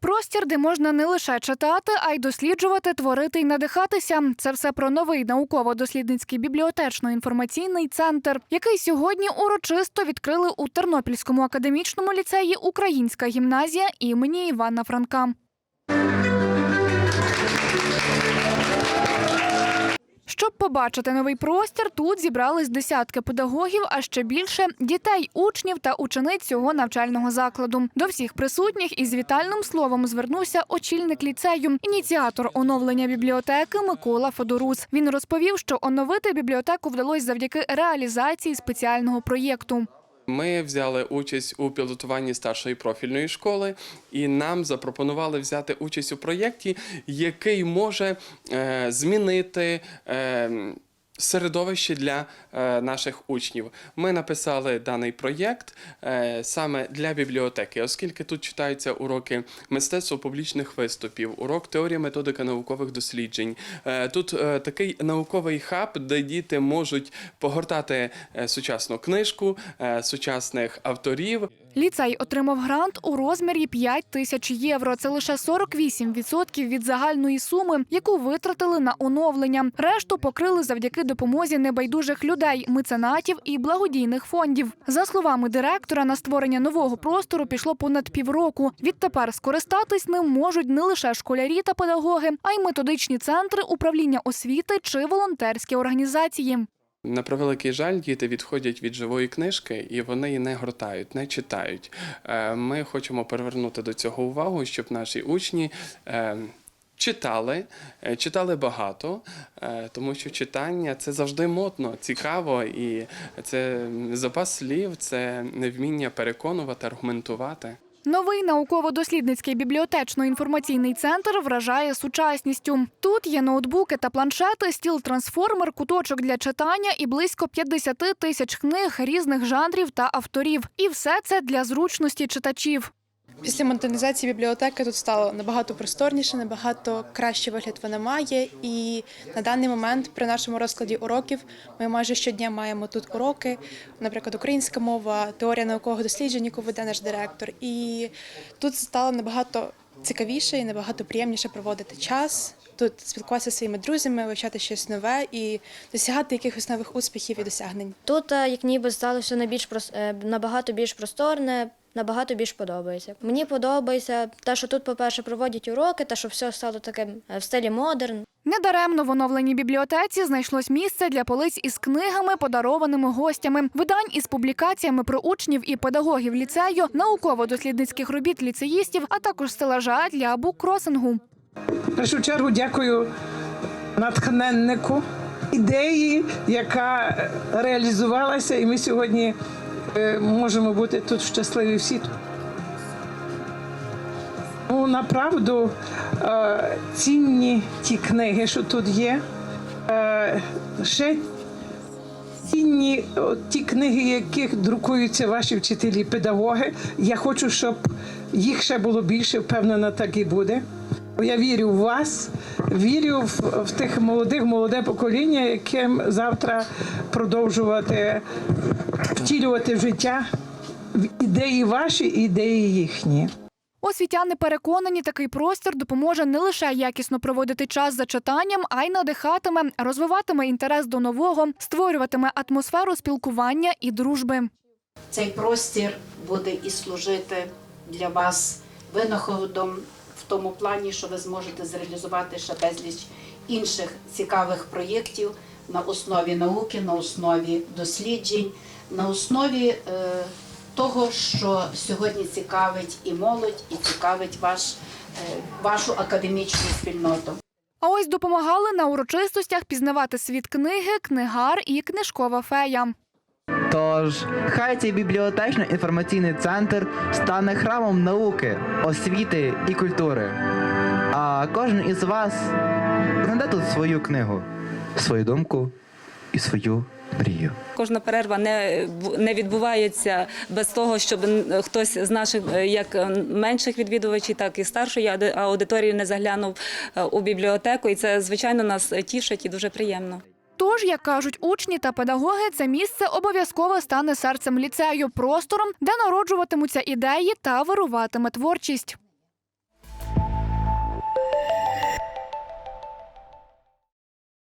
Простір, де можна не лише читати, а й досліджувати, творити й надихатися. Це все про новий науково-дослідницький бібліотечно-інформаційний центр, який сьогодні урочисто відкрили у Тернопільському академічному ліцеї Українська гімназія імені Івана Франка. Щоб побачити новий простір, тут зібрались десятки педагогів, а ще більше дітей, учнів та учениць цього навчального закладу. До всіх присутніх із вітальним словом звернувся очільник ліцею, ініціатор оновлення бібліотеки Микола Федорус. Він розповів, що оновити бібліотеку вдалося завдяки реалізації спеціального проєкту. Ми взяли участь у пілотуванні старшої профільної школи, і нам запропонували взяти участь у проєкті, який може е, змінити. Середовище для е, наших учнів. Ми написали даний проєкт е, саме для бібліотеки, оскільки тут читаються уроки мистецтва публічних виступів, урок теорія методика наукових досліджень. Е, тут такий науковий хаб, де діти можуть погортати сучасну книжку, сучасних авторів. Ліцей отримав грант у розмірі 5 тисяч євро. Це лише 48% від загальної суми, яку витратили на оновлення. Решту покрили завдяки допомозі небайдужих людей, меценатів і благодійних фондів. За словами директора, на створення нового простору пішло понад півроку. Відтепер скористатись ним можуть не лише школярі та педагоги, а й методичні центри управління освіти чи волонтерські організації. На превеликий жаль, діти відходять від живої книжки і вони її не гортають, не читають. Е, Ми хочемо привернути до цього увагу, щоб наші учні. е, Читали, е, читали багато, тому що читання це завжди модно, цікаво, і це запас слів, це вміння переконувати, аргументувати. Новий науково-дослідницький бібліотечно-інформаційний центр вражає сучасністю. Тут є ноутбуки та планшети, стіл-трансформер, куточок для читання і близько 50 тисяч книг різних жанрів та авторів. І все це для зручності читачів. Після модернізації бібліотеки тут стало набагато просторніше, набагато кращий вигляд вона має. І на даний момент при нашому розкладі уроків ми майже щодня маємо тут уроки, наприклад, українська мова, теорія наукового дослідження, яку веде наш директор. І тут стало набагато цікавіше і набагато приємніше проводити час. Тут спілкуватися зі своїми друзями, вивчати щось нове і досягати якихось нових успіхів і досягнень. Тут е, як ніби стало все найбільш прос- е, набагато більш просторне, набагато більш подобається. Мені подобається те, що тут, по-перше, проводять уроки, те, що все стало таким е, в стилі модерн. Недаремно в оновленій бібліотеці знайшлось місце для полиць із книгами, подарованими гостями, видань із публікаціями про учнів і педагогів ліцею, науково-дослідницьких робіт ліцеїстів, а також стелажа для буккросингу. В першу чергу дякую натхненнику ідеї, яка реалізувалася, і ми сьогодні е, можемо бути тут щасливі всі. Ну, направду е, цінні ті книги, що тут є. Е, Ще цінні ті книги, яких друкуються ваші вчителі, педагоги. Я хочу, щоб їх ще було більше, впевнена, так і буде. Я вірю в вас, вірю в, в тих молодих, молоде покоління, яким завтра продовжувати втілювати в життя ідеї ваші, ідеї їхні. Освітяни переконані, такий простір допоможе не лише якісно проводити час за читанням, а й надихатиме, розвиватиме інтерес до нового, створюватиме атмосферу спілкування і дружби. Цей простір буде і служити для вас винаходом в тому плані, що ви зможете зреалізувати ще безліч інших цікавих проєктів на основі науки, на основі досліджень, на основі е, того, що сьогодні цікавить і молодь, і цікавить ваш, е, вашу академічну спільноту. А ось допомагали на урочистостях пізнавати світ книги, книгар і книжкова фея. Тож, хай цей бібліотечно-інформаційний центр стане храмом науки, освіти і культури. А кожен із вас знайде тут свою книгу, свою думку і свою мрію. Кожна перерва не, не відбувається без того, щоб хтось з наших е, як е, менших відвідувачів, так і старшої ауди- аудиторії не заглянув е, у бібліотеку. І це, звичайно, нас тішить і дуже приємно. Тож, як кажуть учні та педагоги, це місце обов'язково стане серцем ліцею, простором, де народжуватимуться ідеї та вируватиме творчість.